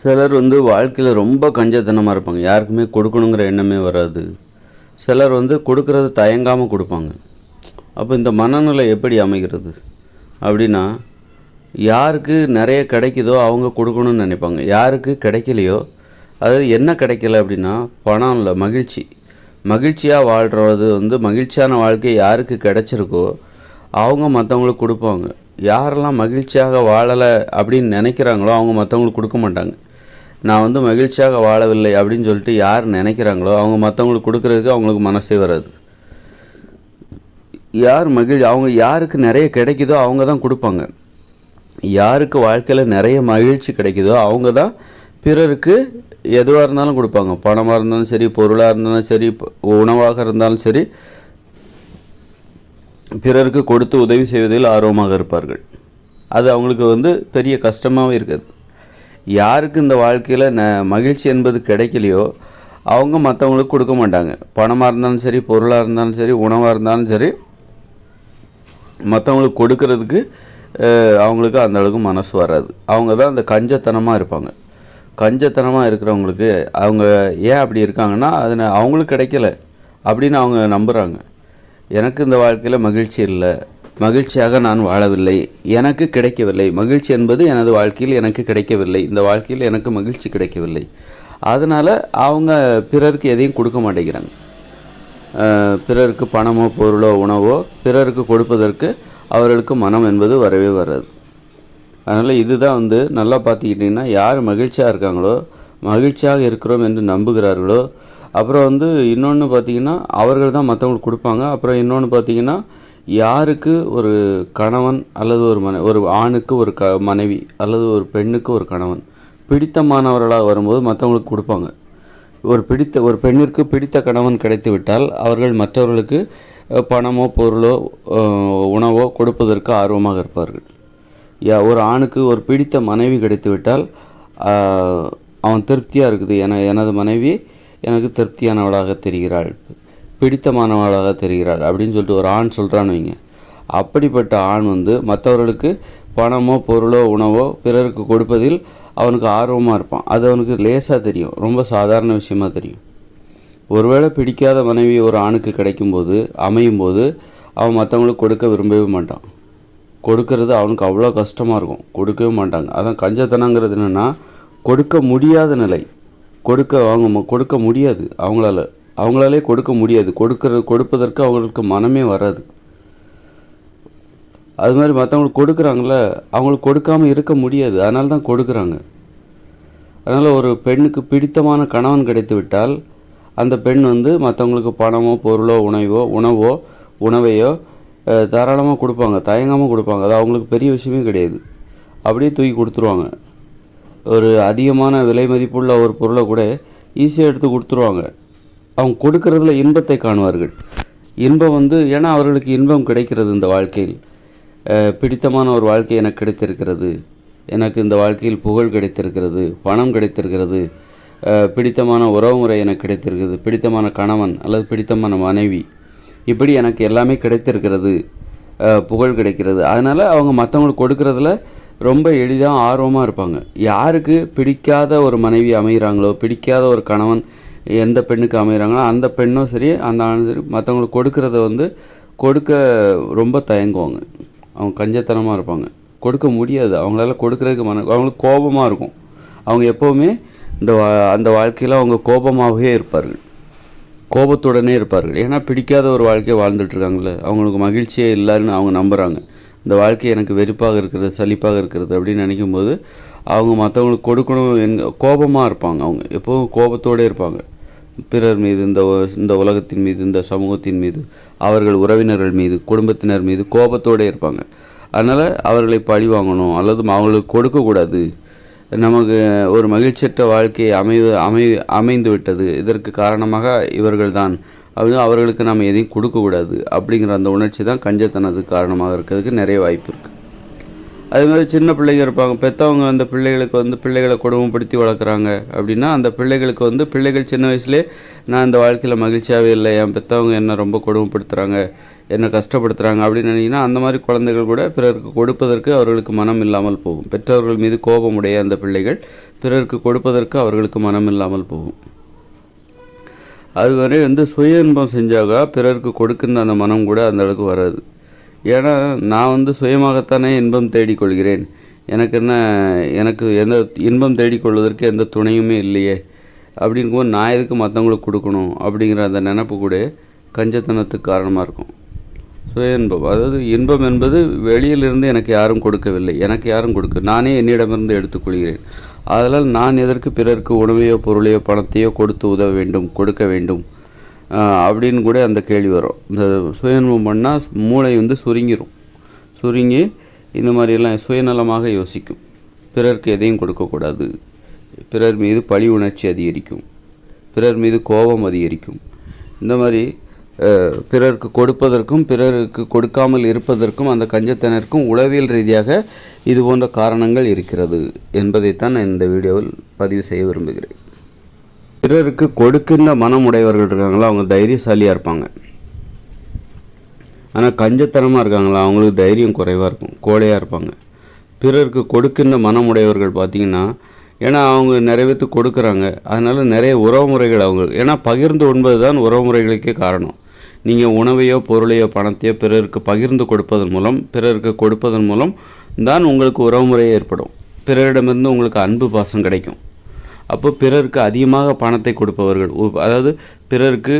சிலர் வந்து வாழ்க்கையில் ரொம்ப கஞ்சத்தனமாக இருப்பாங்க. யாருக்குமே கொடுக்கணுங்கிற எண்ணமே வராது. சிலர் வந்து கொடுக்கறது தயங்காமல் கொடுப்பாங்க. அப்போ இந்த மனநிலை எப்படி அமைகிறது? அப்படின்னா யாருக்கு நிறைய கிடைக்குதோ அவங்க கொடுக்கணும்னு நினைப்பாங்க. யாருக்கு கிடைக்கலையோ அது என்ன கிடைக்கல அப்படின்னா பணம் இல்லை மகிழ்ச்சி. மகிழ்ச்சியாக வாழ்கிறது வந்து மகிழ்ச்சியான வாழ்க்கை யாருக்கு கிடைச்சிருக்கோ அவங்க மற்றவங்களுக்கு கொடுப்பாங்க. யாரெல்லாம் மகிழ்ச்சியாக வாழலை அப்படின்னு நினைக்கிறாங்களோ அவங்க மற்றவங்களுக்கு கொடுக்க மாட்டாங்க. நான் வந்து மகிழ்ச்சியாக வாழவில்லை அப்படின்னு சொல்லிட்டு யார் நினைக்கிறாங்களோ அவங்க மற்றவங்களுக்கு கொடுக்குறதுக்கு அவங்களுக்கு மனசே வராது. யார் மகிழ்ச்சி அவங்க யாருக்கு நிறைய கிடைக்குதோ அவங்க தான் கொடுப்பாங்க. யாருக்கு வாழ்க்கையில் நிறைய மகிழ்ச்சி கிடைக்குதோ அவங்க தான் பிறருக்கு எதுவாக இருந்தாலும் கொடுப்பாங்க. பணமாக இருந்தாலும் சரி பொருளாக இருந்தாலும் சரி உணவாக இருந்தாலும் சரி பிறருக்கு கொடுத்து உதவி செய்வதில் ஆர்வமாக இருப்பார்கள். அது அவங்களுக்கு வந்து பெரிய கஷ்டமாகவே இருக்காது. யாருக்கு இந்த வாழ்க்கையில் ந மகிழ்ச்சி என்பது கிடைக்கலையோ அவங்க மற்றவங்களுக்கு கொடுக்க மாட்டாங்க. பணமாக இருந்தாலும் சரி பொருளாக இருந்தாலும் சரி உணவாக இருந்தாலும் சரி மற்றவங்களுக்கு கொடுக்கறதுக்கு அவங்களுக்கு அந்தளவுக்கு மனசு வராது. அவங்க தான் அந்த கஞ்சத்தனமாக இருப்பாங்க. கஞ்சத்தனமாக இருக்கிறவங்களுக்கு அவங்க ஏன் அப்படி இருக்காங்கன்னா அது அவங்களுக்கு கிடைக்கல அப்படின்னு அவங்க நம்புகிறாங்க எனக்கு இந்த வாழ்க்கையில் மகிழ்ச்சி இல்லை. மகிழ்ச்சியாக நான் வாழவில்லை. எனக்கு கிடைக்கவில்லை. மகிழ்ச்சி என்பது எனது வாழ்க்கையில் எனக்கு கிடைக்கவில்லை. இந்த வாழ்க்கையில் எனக்கு மகிழ்ச்சி கிடைக்கவில்லை. அதனால் அவங்க பிறருக்கு எதையும் கொடுக்க மாட்டேங்கிறாங்க. பிறருக்கு பணமோ பொருளோ உணவோ பிறருக்கு கொடுப்பதற்கு அவர்களுக்கு மனம் என்பது வரவே வராது. அதனால் இதுதான் வந்து நல்லா பார்த்துக்கிட்டிங்கன்னா யார் மகிழ்ச்சியாக இருக்காங்களோ மகிழ்ச்சியாக இருக்கிறோம் என்று நம்புகிறார்களோ அப்புறம் வந்து இன்னொன்று பார்த்தீங்கன்னா அவர்கள் தான் மற்றவங்களுக்கு கொடுப்பாங்க. அப்புறம் இன்னொன்று பார்த்தீங்கன்னா யாருக்கு ஒரு கணவன் அல்லது ஒரு மனை ஒரு ஆணுக்கு ஒரு க மனைவி அல்லது ஒரு பெண்ணுக்கு ஒரு கணவன் பிடித்தமானவர்களாக வரும்போது மற்றவங்களுக்கு கொடுப்பாங்க. ஒரு பிடித்த ஒரு பெண்ணிற்கு பிடித்த கணவன் கிடைத்து விட்டால் அவர்கள் மற்றவர்களுக்கு பணமோ பொருளோ உணவோ கொடுப்பதற்கு ஆர்வமாக இருப்பார்கள். யா ஒரு ஆணுக்கு ஒரு பிடித்த மனைவி கிடைத்து விட்டால் அவன் திருப்தியாக இருக்குது. என எனது மனைவி எனக்கு திருப்தியானவளாக தெரிகிறாள். பிடித்தமானவளாக தெரிகிறாள் அப்படின்னு சொல்லிட்டு ஒரு ஆண் சொல்கிறான்னு வைங்க. அப்படிப்பட்ட ஆண் வந்து மற்றவர்களுக்கு பணமோ பொருளோ உணவோ பிறருக்கு கொடுப்பதில் அவனுக்கு ஆர்வமாக இருப்பான். அது அவனுக்கு லேசாக தெரியும். ரொம்ப சாதாரண விஷயமா தெரியும். ஒருவேளை பிடிக்காத மனைவி ஒரு ஆணுக்கு கிடைக்கும்போது அமையும் போது அவன் மற்றவங்களுக்கு கொடுக்க விரும்பவே மாட்டான். கொடுக்கறது அவனுக்கு அவ்வளோ கஷ்டமாக இருக்கும். கொடுக்கவே மாட்டாங்க. அதான் கஞ்சத்தனங்கிறது என்னென்னா கொடுக்க முடியாத நிலை. கொடுக்க அவங்க கொடுக்க முடியாது அவங்களால. அவங்களாலே கொடுக்க முடியாது. கொடுக்கற கொடுப்பதற்கு அவங்களுக்கு மனமே வராது. அது மாதிரி மற்றவங்களுக்கு கொடுக்குறாங்கள அவங்களுக்கு கொடுக்காம இருக்க முடியாது. அதனால தான் கொடுக்குறாங்க. அதனால் ஒரு பெண்ணுக்கு பிடித்தமான கணவன் கிடைத்து விட்டால் அந்த பெண் வந்து மற்றவங்களுக்கு பணமோ பொருளோ உணவோ உணவோ உணவையோ தாராளமாக கொடுப்பாங்க. தயங்காமல் கொடுப்பாங்க. அது அவங்களுக்கு பெரிய விஷயமே கிடையாது. அப்படியே தூக்கி கொடுத்துருவாங்க. ஒரு அதிகமான விலை மதிப்புள்ள ஒரு பொருளை கூட ஈஸியாக எடுத்து கொடுத்துருவாங்க. அவங்க கொடுக்கறதுல இன்பத்தை காணுவார்கள். இன்பம் வந்து ஏன்னா அவர்களுக்கு இன்பம் கிடைக்கிறது இந்த வாழ்க்கையில். பிடித்தமான ஒரு வாழ்க்கை எனக்கு கிடைத்திருக்கிறது. எனக்கு இந்த வாழ்க்கையில் புகழ் கிடைத்திருக்கிறது பணம் கிடைத்திருக்கிறது. பிடித்தமான உறவுமுறை எனக்கு கிடைத்திருக்கிறது. பிடித்தமான கணவன் அல்லது பிடித்தமான மனைவி. இப்படி எனக்கு எல்லாமே கிடைத்திருக்கிறது. புகழ் கிடைக்கிறது. அதனால் அவங்க மற்றவங்களுக்கு கொடுக்கறதுல ரொம்ப எளிதாக ஆர்வமாக இருப்பாங்க. யாருக்கு பிடிக்காத ஒரு மனைவி அமைகிறாங்களோ பிடிக்காத ஒரு கணவன் எந்த பெண்ணுக்கு அமைகிறாங்களோ அந்த பெண்ணும் சரி அந்த ஆணும் சரி மற்றவங்களுக்கு கொடுக்கறத வந்து கொடுக்க ரொம்ப தயங்குவாங்க. அவங்க கஞ்சத்தனமாக இருப்பாங்க. கொடுக்க முடியாது. அவங்களால கொடுக்கறதுக்கு மன அவங்களுக்கு கோபமாக இருக்கும். அவங்க எப்போவுமே இந்த வா- அந்த வாழ்க்கையில் அவங்க கோபமாகவே இருப்பார்கள். கோபத்துடனே இருப்பார்கள். ஏன்னா பிடிக்காத ஒரு வாழ்க்கையை வாழ்ந்துட்டுருக்காங்களே அவங்களுக்கு மகிழ்ச்சியே இல்லைன்னு அவங்க நம்புகிறாங்க இந்த வாழ்க்கை எனக்கு வெறுப்பாக இருக்கிறது சலிப்பாக இருக்கிறது அப்படின்னு நினைக்கும் போது அவங்க மற்றவங்களுக்கு கொடுக்கணும் எங்க கோபமாக இருப்பாங்க அவங்க. எப்போவும் கோபத்தோடே இருப்பாங்க. பிறர் மீது இந்த இந்த உலகத்தின் மீது இந்த சமூகத்தின் மீது அவர்கள் உறவினர்கள் மீது குடும்பத்தினர் மீது கோபத்தோடே இருப்பாங்க. அதனால் அவர்களை பழி வாங்கணும் அல்லது அவங்களுக்கு கொடுக்கக்கூடாது நமக்கு ஒரு மகிழ்ச்சியற்ற வாழ்க்கை அமை அமை அமைந்து விட்டது. இதற்கு காரணமாக இவர்கள்தான். அப்படின்னு அவர்களுக்கு நம்ம எதையும் கொடுக்கக்கூடாது அப்படிங்கிற அந்த உணர்ச்சி தான் கஞ்சத்தனது காரணமாக இருக்கிறதுக்கு நிறைய வாய்ப்பு இருக்குது அதே மாதிரி சின்ன பிள்ளைங்க இருப்பாங்க. பெற்றவங்க அந்த பிள்ளைகளுக்கு வந்து பிள்ளைகளை கொடுமைப்படுத்தி வளர்க்குறாங்க. அப்படின்னா அந்த பிள்ளைகளுக்கு வந்து பிள்ளைகள் சின்ன வயசுலேயே நான் இந்த வாழ்க்கையில் மகிழ்ச்சியாகவே இல்லை. என் பெற்றவங்க என்னை ரொம்ப கொடுமைப்படுத்துகிறாங்க என்னை கஷ்டப்படுத்துகிறாங்க அப்படின்னு நினைக்கினா அந்த மாதிரி குழந்தைகள் கூட பிறருக்கு கொடுப்பதற்கு அவர்களுக்கு மனம் இல்லாமல் போகும். பெற்றோர்கள் மீது கோபமுடைய அந்த பிள்ளைகள் பிறருக்கு கொடுப்பதற்கு அவர்களுக்கு மனம் இல்லாமல் போகும். அதுவரை வந்து சுய இன்பம் செஞ்சாக பிறருக்கு கொடுக்கின்ற அந்த மனம் கூட அந்த அளவுக்கு வராது. ஏன்னா நான் வந்து சுயமாகத்தானே இன்பம் தேடிக்கொள்கிறேன். எனக்கு என்ன எனக்கு எந்த இன்பம் தேடிக்கொள்வதற்கு எந்த துணையுமே இல்லையே. அப்படிங்கும்போது நான் எதுக்கு மற்றவங்களுக்கு கொடுக்கணும் அப்படிங்கிற அந்த நினப்பு கூட கஞ்சத்தனத்துக்கு காரணமாக இருக்கும். சுய இன்பம் அதாவது இன்பம் என்பது வெளியிலிருந்து எனக்கு யாரும் கொடுக்கவில்லை. எனக்கு யாரும் கொடுக்க நானே என்னிடமிருந்து எடுத்துக்கொள்கிறேன். அதனால் நான் எதற்கு பிறருக்கு உணவையோ பொருளையோ பணத்தையோ கொடுத்து உதவ வேண்டும் கொடுக்க வேண்டும். அப்படின்னு கூட அந்த கேள்வி வரும். இந்த சுயநலம் பண்ணால் மூளை வந்து சுருங்கிடும் சுருங்கி இந்த மாதிரியெல்லாம் சுயநலமாக யோசிக்கும். பிறருக்கு எதையும் கொடுக்கக்கூடாது பிறர் மீது பழி உணர்ச்சி அதிகரிக்கும். பிறர் மீது கோபம் அதிகரிக்கும். இந்த மாதிரி பிறருக்கு கொடுப்பதற்கும் பிறருக்கு கொடுக்காமல் இருப்பதற்கும் அந்த கஞ்சத்தினருக்கும் உளவியல் ரீதியாக இது போன்ற காரணங்கள் இருக்கிறது என்பதைத்தான் நான் இந்த வீடியோவில் பதிவு செய்ய விரும்புகிறேன். பிறருக்கு கொடுக்கின்ற மனமுடையவர்கள் இருக்காங்களா அவங்க தைரியசாலியாக இருப்பாங்க. ஆனால் கஞ்சத்தனமாக இருக்காங்களா அவங்களுக்கு தைரியம் குறைவாக இருக்கும் கோழையாக இருப்பாங்க. பிறருக்கு கொடுக்கின்ற மனமுடையவர்கள் பார்த்தீங்கன்னா ஏன்னா அவங்க நிறைவேற்றி கொடுக்குறாங்க. அதனால் நிறைய உறவுமுறைகள் அவங்க ஏன்னா பகிர்ந்து உண்பது தான் உறவுமுறைகளுக்கே காரணம். நீங்கள் உணவையோ பொருளையோ பணத்தையோ பிறருக்கு பகிர்ந்து கொடுப்பதன் மூலம் பிறருக்கு கொடுப்பதன் மூலம் தான் உங்களுக்கு உறவுமுறை ஏற்படும். பிறரிடமிருந்து உங்களுக்கு அன்பு பாசம் கிடைக்கும். அப்போ பிறருக்கு அதிகமாக பணத்தை கொடுப்பவர்கள். அதாவது பிறருக்கு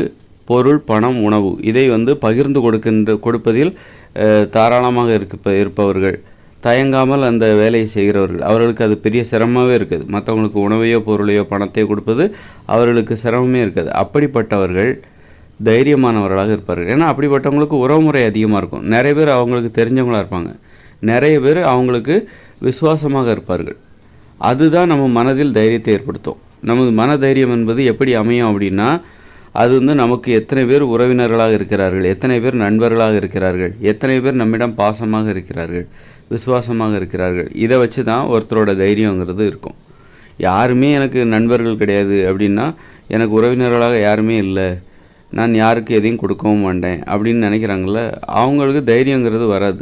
பொருள் பணம் உணவு இதை வந்து பகிர்ந்து கொடுக்கின்ற கொடுப்பதில் தாராளமாக இருக்க இருப்பவர்கள். தயங்காமல் அந்த வேலையை செய்கிறவர்கள். அவர்களுக்கு அது பெரிய சிரமமாகவே இருக்குது. மற்றவங்களுக்கு உணவையோ பொருளையோ பணத்தையோ கொடுப்பது அவர்களுக்கு சிரமமே இருக்காது. அப்படிப்பட்டவர்கள் தைரியமானவர்களாக இருப்பார்கள். ஏன்னா அப்படிப்பட்டவங்களுக்கு உறவுமுறை அதிகமாக இருக்கும். நிறைய பேர் அவங்களுக்கு தெரிஞ்சவங்களாக இருப்பாங்க. நிறைய பேர் அவங்களுக்கு விசுவாசமாக இருப்பார்கள். அதுதான் நம்ம மனதில் தைரியத்தை ஏற்படுத்தும். நமது மன தைரியம் என்பது எப்படி அமையும் அப்படின்னா அது வந்து நமக்கு எத்தனை பேர் உறவினர்களாக இருக்கிறார்கள் எத்தனை பேர் நண்பர்களாக இருக்கிறார்கள் எத்தனை பேர் நம்மிடம் பாசமாக இருக்கிறார்கள் விசுவாசமாக இருக்கிறார்கள். இதை வச்சு தான் ஒருத்தரோட தைரியங்கிறது இருக்கும். யாருமே எனக்கு நண்பர்கள் கிடையாது அப்படின்னா எனக்கு உறவினர்களாக யாருமே இல்லை. நான் யாருக்கு எதையும் கொடுக்கவும் மாட்டேன் அப்படின்னு நினைக்கிறாங்கள அவங்களுக்கு தைரியங்கிறது வராது.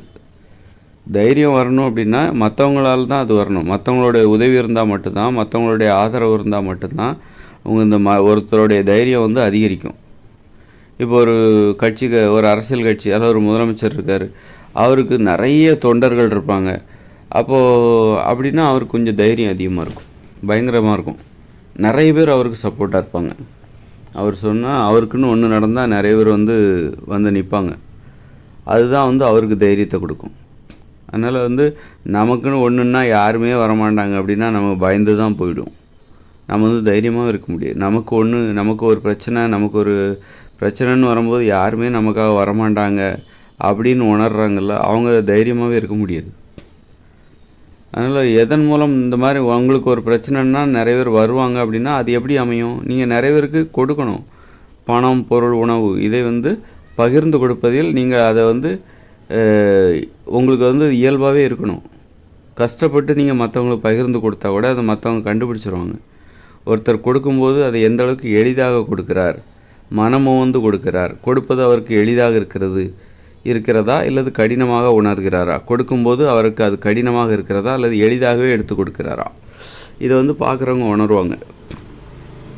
தைரியம் வரணும் அப்படின்னா மற்றவங்களால தான் அது வரணும். மற்றவங்களுடைய உதவி இருந்தால் மட்டும்தான் மற்றவங்களுடைய ஆதரவு இருந்தால் மட்டும்தான் அவங்க இந்த ம ஒருத்தருடைய தைரியம் வந்து அதிகரிக்கும். இப்போ ஒரு கட்சிக்கு ஒரு அரசியல் கட்சி அதாவது ஒரு முதலமைச்சர் இருக்கார் அவருக்கு நிறைய தொண்டர்கள் இருப்பாங்க. அப்போது அப்படின்னா அவருக்கு கொஞ்சம் தைரியம் அதிகமாக இருக்கும். பயங்கரமாக இருக்கும். நிறைய பேர் அவருக்கு சப்போர்ட்டாக இருப்பாங்க. அவர் சொன்னால் அவருக்குன்னு ஒன்று நடந்தால் நிறைய பேர் வந்து வந்து நிற்பாங்க அதுதான் வந்து அவருக்கு தைரியத்தை கொடுக்கும். அதனால் வந்து நமக்குன்னு ஒன்றுன்னா யாருமே வரமாட்டாங்க அப்படின்னா நம்ம பயந்து தான் போயிடும். நம்ம வந்து தைரியமாக இருக்க முடியாது. நமக்கு ஒன்று நமக்கு ஒரு பிரச்சனை நமக்கு ஒரு பிரச்சனைன்னு வரும்போது யாருமே நமக்காக வரமாட்டாங்க அப்படின்னு உணர்றாங்கல்ல அவங்க தைரியமாகவே இருக்க முடியாது. அதனால் எதன் மூலம் இந்த மாதிரி உங்களுக்கு ஒரு பிரச்சனைன்னா நிறைய பேர் வருவாங்க அப்படின்னா அது எப்படி அமையும்? நீங்கள் நிறைய பேருக்கு கொடுக்கணும். பணம் பொருள் உணவு இதை வந்து பகிர்ந்து கொடுப்பதில் நீங்கள் அதை வந்து உங்களுக்கு வந்து இயல்பாகவே இருக்கணும். கஷ்டப்பட்டு நீங்கள் மற்றவங்களுக்கு பகிர்ந்து கொடுத்தா கூட அதை மற்றவங்க கண்டுபிடிச்சிருவாங்க. ஒருத்தர் கொடுக்கும்போது அதை எந்த அளவுக்கு எளிதாக கொடுக்கிறார்? மனமும் வந்து கொடுக்கிறார். கொடுப்பது அவருக்கு எளிதாக இருக்கிறது இருக்கிறதா? இல்லது கடினமாக உணர்கிறாரா? கொடுக்கும்போது அவருக்கு அது கடினமாக இருக்கிறதா? அல்லது எளிதாகவே எடுத்து கொடுக்கிறாரா? இதை வந்து பார்க்குறவங்க உணர்வாங்க.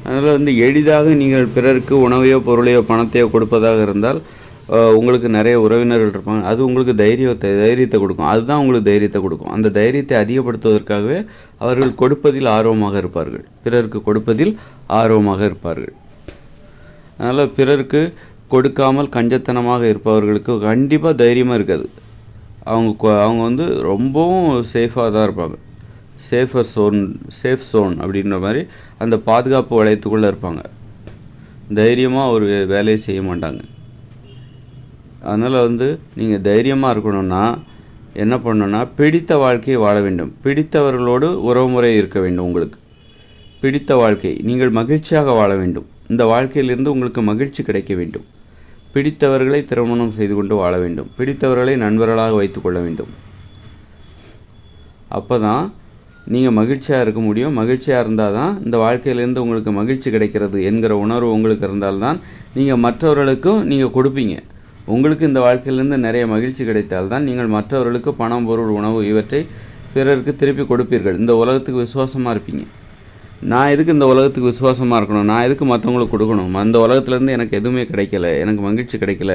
அதனால் வந்து எளிதாக நீங்கள் பிறருக்கு உணவையோ பொருளையோ பணத்தையோ கொடுப்பதாக இருந்தால் உங்களுக்கு நிறைய உறவினர்கள் இருப்பாங்க. அது உங்களுக்கு தைரியத்தை தைரியத்தை கொடுக்கும். அதுதான் உங்களுக்கு தைரியத்தை கொடுக்கும். அந்த தைரியத்தை அதிகப்படுத்துவதற்காகவே அவர்கள் கொடுப்பதில் ஆர்வமாக இருப்பார்கள். பிறருக்கு கொடுப்பதில் ஆர்வமாக இருப்பார்கள். அதனால் பிறருக்கு கொடுக்காமல் கஞ்சத்தனமாக இருப்பவர்களுக்கு கண்டிப்பாக தைரியமாக இருக்காது. அவங்க கொ- அவங்க வந்து ரொம்பவும் சேஃபாக தான் இருப்பாங்க. சேஃபர் சோன் சேஃப் சோன் அப்படின்ற மாதிரி அந்த பாதுகாப்பு வளையத்துக்குள்ளே இருப்பாங்க. தைரியமாக ஒரு வேலையை செய்ய மாட்டாங்க. அதனால் வந்து நீங்கள் தைரியமாக இருக்கணும்னா என்ன பண்ணணும்னா பிடித்த வாழ்க்கையை வாழ வேண்டும். பிடித்தவர்களோடு உறவுமுறை இருக்க வேண்டும் உங்களுக்கு. பிடித்த வாழ்க்கை நீங்கள் மகிழ்ச்சியாக வாழ வேண்டும். இந்த வாழ்க்கையிலிருந்து உங்களுக்கு மகிழ்ச்சி கிடைக்க வேண்டும். பிடித்தவர்களை திருமணம் செய்து கொண்டு வாழ வேண்டும். பிடித்தவர்களை நண்பர்களாக வைத்துக்கொள்ள வேண்டும். அப்போ தான் நீங்கள் மகிழ்ச்சியாக இருக்க முடியும். மகிழ்ச்சியாக இருந்தால் தான் இந்த வாழ்க்கையிலேருந்து உங்களுக்கு மகிழ்ச்சி கிடைக்கிறது என்கிற உணர்வு உங்களுக்கு இருந்தால்தான் நீங்கள் மற்றவர்களுக்கும் நீங்கள் கொடுப்பீங்க. உங்களுக்கு இந்த வாழ்க்கையிலிருந்து நிறைய மகிழ்ச்சி கிடைத்தால்தான் நீங்கள் மற்றவர்களுக்கு பணம் பொருள் உணவு இவற்றை பிறருக்கு திருப்பி கொடுப்பீர்கள். இந்த உலகத்துக்கு விசுவாசமாக இருப்பீங்க. நான் எதுக்கு இந்த உலகத்துக்கு விசுவாசமாக இருக்கணும்? நான் எதுக்கு மற்றவங்களுக்கு கொடுக்கணும்? அந்த உலகத்துலேருந்து எனக்கு எதுவுமே கிடைக்கல. எனக்கு மகிழ்ச்சி கிடைக்கல.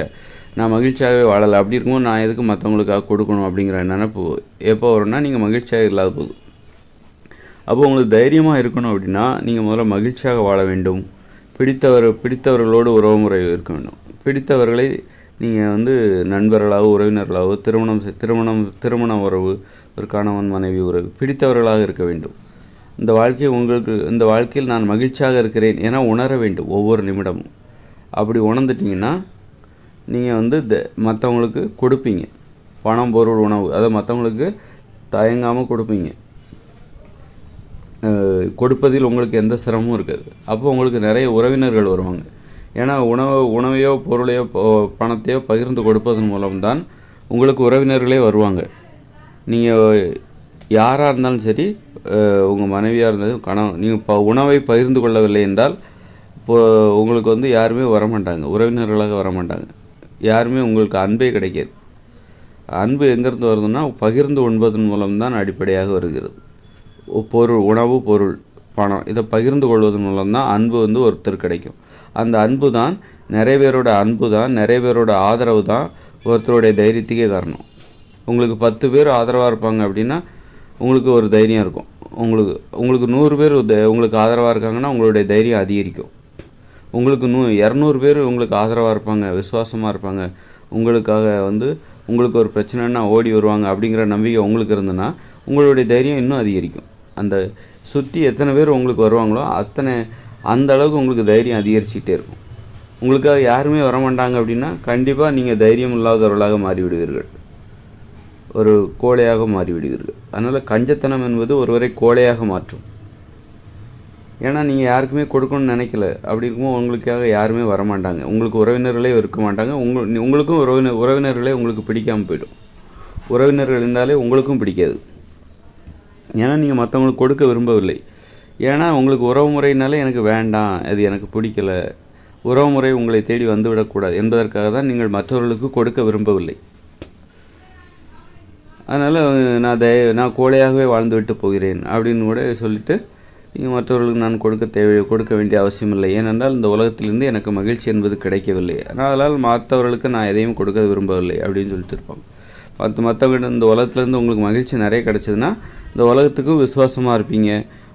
நான் மகிழ்ச்சியாகவே வாழலை. அப்படி இருக்கும்போது நான் எதுக்கு மற்றவங்களுக்காக கொடுக்கணும் அப்படிங்கிற நினப்பு எப்போ வரும்னா நீங்கள் மகிழ்ச்சியாக இல்லாத போது. அப்போ உங்களுக்கு தைரியமாக இருக்கணும் அப்படின்னா நீங்கள் முதல்ல மகிழ்ச்சியாக வாழ வேண்டும். பிடித்தவர் பிடித்தவர்களோடு உறவுமுறை இருக்க வேண்டும். பிடித்தவர்களை நீங்கள் வந்து நண்பர்களாகவோ உறவினர்களாகவோ திருமணம் திருமணம் திருமண உறவு ஒரு கணவன் மனைவி உறவு பிடித்தவர்களாக இருக்க வேண்டும். இந்த வாழ்க்கை உங்களுக்கு இந்த வாழ்க்கையில் நான் மகிழ்ச்சியாக இருக்கிறேன் என உணர வேண்டும் ஒவ்வொரு நிமிடமும். அப்படி உணர்ந்துட்டீங்கன்னா நீங்கள் வந்து த மற்றவங்களுக்கு கொடுப்பீங்க. பணம் பொருள் உணவு அதை மற்றவங்களுக்கு தயங்காமல் கொடுப்பீங்க. கொடுப்பதில் உங்களுக்கு எந்த சிரமமும் இருக்காது. அப்போ உங்களுக்கு நிறைய உறவினர்கள் வருவாங்க. ஏன்னா உணவு உணவையோ பொருளையோ பணத்தையோ பகிர்ந்து கொடுப்பதன் மூலம்தான் உங்களுக்கு உறவினர்களே வருவாங்க. நீங்கள் யாராக இருந்தாலும் சரி உங்கள் மனைவியாக இருந்தாலும் கணவன் நீங்கள் ப உணவை பகிர்ந்து கொள்ளவில்லை என்றால் இப்போ உங்களுக்கு வந்து யாருமே வரமாட்டாங்க. உறவினர்களாக வரமாட்டாங்க. யாருமே உங்களுக்கு அன்பே கிடைக்காது. அன்பு எங்கேருந்து வருதுன்னா பகிர்ந்து உண்பதன் மூலம்தான் அடிப்படையாக வருகிறது. பொருள் உணவு பொருள் பணம் இதை பகிர்ந்து கொள்வதன் மூலம்தான் அன்பு வந்து ஒருத்தர் கிடைக்கும். அந்த அன்பு தான் நிறைய பேரோட அன்பு தான் நிறைய பேரோட ஆதரவு தான் ஒருத்தருடைய தைரியத்துக்கே காரணம். உங்களுக்கு பத்து பேர் ஆதரவாக இருப்பாங்க அப்படின்னா உங்களுக்கு ஒரு தைரியம் இருக்கும். உங்களுக்கு உங்களுக்கு நூறு பேர் த- உங்களுக்கு ஆதரவாக இருக்காங்கன்னா உங்களுடைய தைரியம் அதிகரிக்கும். உங்களுக்கு நூ இரநூறு பேர் உங்களுக்கு ஆதரவாக இருப்பாங்க விசுவாசமாக இருப்பாங்க. உங்களுக்காக வந்து உங்களுக்கு ஒரு பிரச்சனைன்னா ஓடி வருவாங்க அப்படிங்கிற நம்பிக்கை உங்களுக்கு இருந்ததுன்னா உங்களுடைய தைரியம் இன்னும் அதிகரிக்கும். அந்த சுற்றி எத்தனை பேர் உங்களுக்கு வருவாங்களோ அத்தனை அந்த அளவுக்கு உங்களுக்கு தைரியம் அதிகரிச்சுக்கிட்டே இருக்கும். உங்களுக்காக யாருமே வரமாட்டாங்க அப்படின்னா கண்டிப்பாக நீங்கள் தைரியம் இல்லாதவர்களாக மாறிவிடுவீர்கள். ஒரு கோழையாக மாறிவிடுவீர்கள். அதனால் கஞ்சத்தனம் என்பது ஒருவரை கோழையாக மாற்றும். ஏன்னா நீங்கள் யாருக்குமே கொடுக்கணும்னு நினைக்கல. அப்படி இருக்கும்போது உங்களுக்காக யாருமே வரமாட்டாங்க. உங்களுக்கு உறவினர்களே இருக்க மாட்டாங்க. உங்கள் உங்களுக்கும் உறவினர் உறவினர்களே உங்களுக்கு பிடிக்காமல் போயிடும். உறவினர்கள் இருந்தாலே உங்களுக்கும் பிடிக்காது. ஏன்னா நீங்கள் மற்றவங்களுக்கு கொடுக்க விரும்பவில்லை. ஏன்னா உங்களுக்கு உறவு முறையினாலே எனக்கு வேண்டாம் அது எனக்கு பிடிக்கல. உறவு முறை உங்களை தேடி வந்துவிடக்கூடாது என்பதற்காக தான் நீங்கள் மற்றவர்களுக்கு கொடுக்க விரும்பவில்லை. அதனால் நான் தய நான் கோழையாகவே வாழ்ந்துவிட்டு போகிறேன் அப்படின்னு கூட சொல்லிட்டு நீங்கள் மற்றவர்களுக்கு நான் கொடுக்க தேவை கொடுக்க வேண்டிய அவசியம் இல்லை. ஏனென்றால் இந்த உலகத்திலிருந்து எனக்கு மகிழ்ச்சி என்பது கிடைக்கவில்லை. ஆனால் அதனால் மற்றவர்களுக்கு நான் எதையும் கொடுக்க விரும்பவில்லை அப்படின்னு சொல்லிட்டு இருப்பாங்க. மற்ற மற்றவங்க இந்த உலகத்துலேருந்து உங்களுக்கு மகிழ்ச்சி நிறைய கிடைச்சதுன்னா இந்த உலகத்துக்கும் விசுவாசமாக இருப்பீங்க.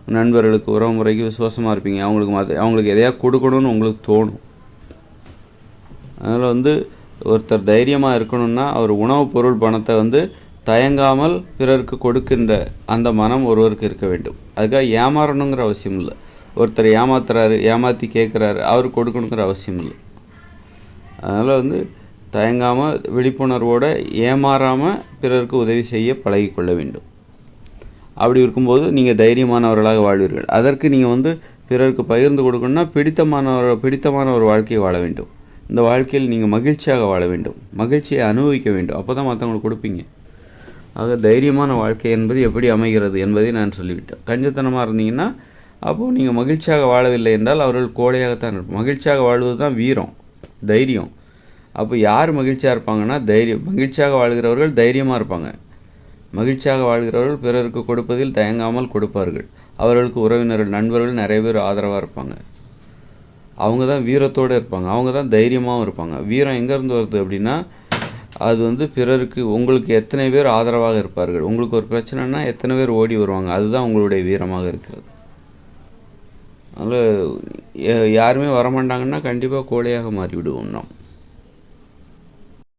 நண்பர்களுக்கு உறவு முறைக்கு விசுவாசமாக இருப்பீங்க. அவங்களுக்கு மத அவங்களுக்கு எதையா கொடுக்கணும்னு உங்களுக்கு தோணும். அதனால் வந்து ஒருத்தர் தைரியமாக இருக்கணும்னா அவர் உணவுப் பொருள் பணத்தை வந்து தயங்காமல் பிறருக்கு கொடுக்கின்ற அந்த மனம் ஒருவருக்கு இருக்க வேண்டும். அதுக்காக ஏமாறணுங்கிற அவசியம் இல்லை. ஒருத்தர் ஏமாத்துறாரு ஏமாற்றி கேட்குறாரு அவர் கொடுக்கணுங்கிற அவசியம் இல்லை. அதனால் வந்து தயங்காமல் விழிப்புணர்வோடு ஏமாறாமல் பிறருக்கு உதவி செய்ய பழகிக்கொள்ள வேண்டும். அப்படி இருக்கும்போது நீங்கள் தைரியமானவர்களாக வாழ்வீர்கள். அதற்கு நீங்கள் வந்து பிறருக்கு பகிர்ந்து கொடுக்கணும்னா பிடித்தமானவர் பிடித்தமான ஒரு வாழ்க்கையை வாழ வேண்டும். இந்த வாழ்க்கையில் நீங்கள் மகிழ்ச்சியாக வாழ வேண்டும். மகிழ்ச்சியை அனுபவிக்க வேண்டும். அப்போ தான் மற்றவங்களுக்கு கொடுப்பீங்க. ஆக தைரியமான வாழ்க்கை என்பது எப்படி அமைகிறது என்பதை நான் சொல்லிவிட்டேன். கஞ்சத்தனமாக இருந்தீங்கன்னா அப்போது நீங்கள் மகிழ்ச்சியாக வாழவில்லை என்றால் அவர்கள் கோழையாகத்தான் இருப்பாங்க மகிழ்ச்சியாக வாழ்வது தான் வீரம் தைரியம். அப்போ யார் மகிழ்ச்சியாக இருப்பாங்கன்னா தைரியம் மகிழ்ச்சியாக வாழ்கிறவர்கள் தைரியமாக இருப்பாங்க. மகிழ்ச்சியாக வாழ்கிறவர்கள் பிறருக்கு கொடுப்பதில் தயங்காமல் கொடுப்பார்கள். அவர்களுக்கு உறவினர்கள் நண்பர்கள் நிறைய பேர் ஆதரவாக இருப்பாங்க. அவங்க தான் வீரத்தோடு இருப்பாங்க. அவங்க தான் தைரியமாகவும் இருப்பாங்க. வீரம் எங்கேருந்து வருது அப்படின்னா அது வந்து பிறருக்கு உங்களுக்கு எத்தனை பேர் ஆதரவாக இருப்பார்கள்? உங்களுக்கு ஒரு பிரச்சனைனா எத்தனை பேர் ஓடி வருவாங்க? அதுதான் உங்களுடைய வீரமாக இருக்கிறது. அதனால் யாருமே வரமாட்டாங்கன்னா கண்டிப்பாக கோழையாக மாறிவிடுவோம் நாம்.